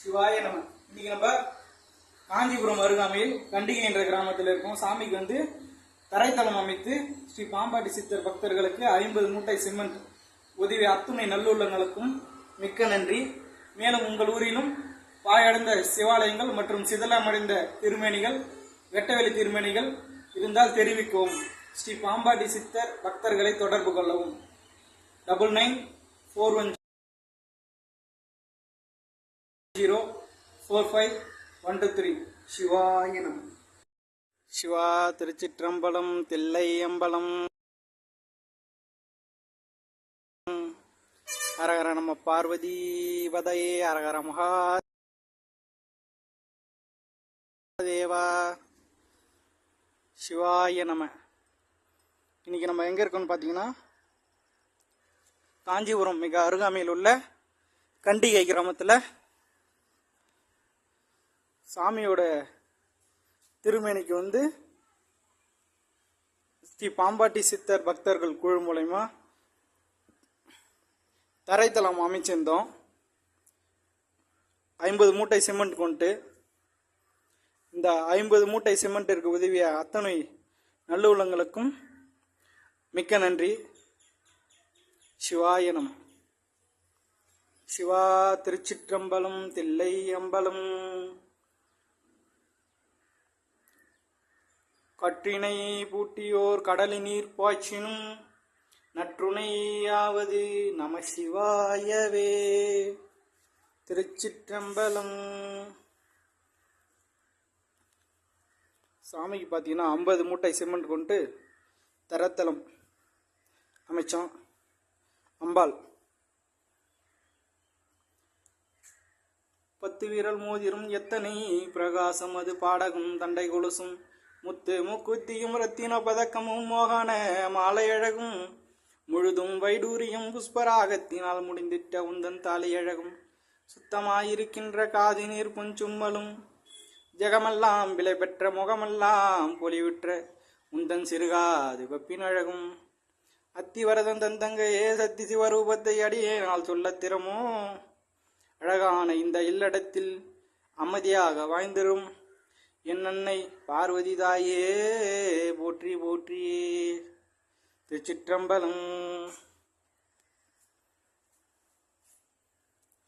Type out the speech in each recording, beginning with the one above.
சிவாய நம்ம இன்னைக்கு நம்ம காஞ்சிபுரம் அருகாமையில் கண்டிகை என்ற கிராமத்தில் இருக்கோம். சாமிக்கு வந்து தரைத்தளம் அமைத்து ஸ்ரீ பாம்பாட்டி சித்தர் பக்தர்களுக்கு ஐம்பது மூட்டை சிமெண்ட் உதவி அத்துணை நல்லுள்ளங்களுக்கும் மிக்க நன்றி. மேலும் உங்கள் ஊரிலும் பாயடைந்த சிவாலயங்கள் மற்றும் சிதலமடைந்த திருமேனிகள் வெட்டவெளி திருமேனிகள் இருந்தால் தெரிவிக்கவும். ஸ்ரீ பாம்பாட்டி சித்தர் பக்தர்களை தொடர்பு கொள்ளவும். Double nine four one zero four five one two three. சிவாய நம. சிவா திருச்சிற்றம்பலம் தில்லை அம்பலம் அரகர நம்ம பார்வதி வதையே அரகர மகா தேவா சிவாய நம. இன்னைக்கு நம்ம எங்க இருக்கோம்னு பார்த்தீங்கன்னா காஞ்சிபுரம் மிக அருகாமையில் உள்ள கண்டிகை கிராமத்தில் சாமியோட திருமேனிக்கு வந்து ஸ்ரீ பாம்பாட்டி சித்தர் பக்தர்கள் குழு மூலயமா தரைத்தளம் அமைச்சிருந்தோம். ஐம்பது மூட்டை சிமெண்ட் கொண்டு இந்த ஐம்பது மூட்டை சிமெண்ட்டிற்கு உதவிய அத்தனை நல்லுள்ளங்களுக்கும் மிக்க நன்றி. சிவாயனம் சிவா திருச்சிற்றம்பலம் தில்லை அம்பலம் பற்றினை பூட்டியோர் கடலி நீர் பாய்ச்சினும் நற்றுணையாவது நம சிவாயவே திருச்சிற்றம்பலம். சாமிக்கு பார்த்தீங்கன்னா ஐம்பது மூட்டை சிமெண்ட் கொண்டு தரத்தலம். அமைச்சோம். அம்பாள். பத்து வீரல் மோதிரும் எத்தனை பிரகாசம் அது பாடகும் தண்டை கொலுசும். முத்து முக்குத்தியும் ரத்தின பதக்கமும் மோகன மாலையழகும். முழுதும் வைடூரியும் புஷ்பராகத்தினால் முடிந்திட்ட உந்தன் தாலையழகும். சுத்தமாயிருக்கின்ற காதி நீர் புஞ்சும்மலும். ஜெகமெல்லாம் விலை பெற்ற முகமெல்லாம் பொலிவிற்ற உந்தன் சிறுகாது வெப்பினழகும். அத்திவரதன் தந்தங்கையே சத்தி சிவரூபத்தை அடியே நாள் சொல்லத் திறமோ? அழகான இந்த இல்லடத்தில் அமைதியாக வாய்ந்திரும் என் அன்னை பார்வதி தாயே போற்றி போற்றி. திருச்சிற்றம்பலம்.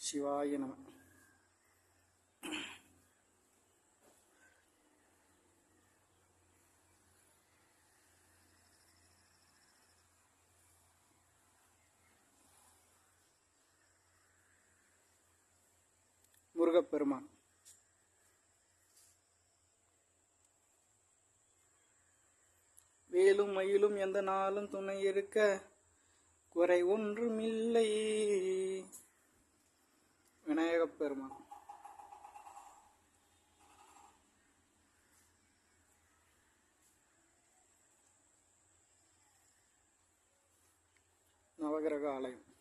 சிவாய நம. முருகப்பெருமான். வேலும் மயிலும் எந்த நாளும் துணை இருக்க? குறை ஒன்றுமில்லை. விநாயகப் பெருமான். நவகிரக ஆலயம்.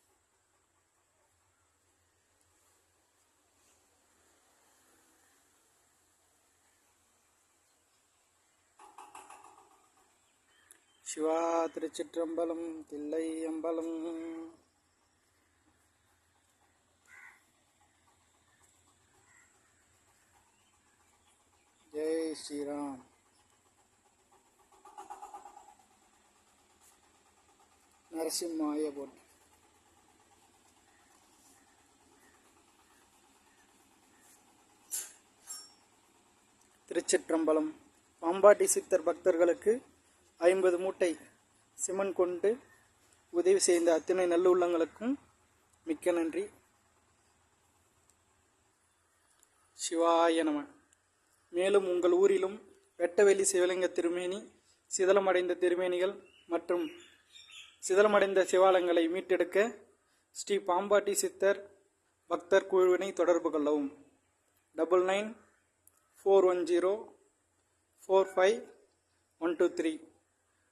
சிவா திருச்சிற்றம்பலம் தில்லை அம்பலம் ஜெய் ஸ்ரீராம். நரசிம்மாய போட்டு திருச்சிற்றம்பலம். பாம்பாட்டி சித்தர் பக்தர்களுக்கு ஐம்பது மூட்டை சிமெண்ட் கொண்டு உதவி செய்த அத்தனை நல்லுள்ளங்களுக்கும் மிக்க நன்றி. சிவாய நம. மேலும் உங்கள் ஊரிலும் வெட்டவெளி சிவலிங்க திருமேனி சிதலமடைந்த திருமேனிகள் மற்றும் சிதலமடைந்த சிவாலயங்களை மீட்டெடுக்க ஸ்ரீ பாம்பாட்டி சித்தர் பக்தர் குழுவினை தொடர்பு கொள்ளவும். Double nine four one zero four five one two three.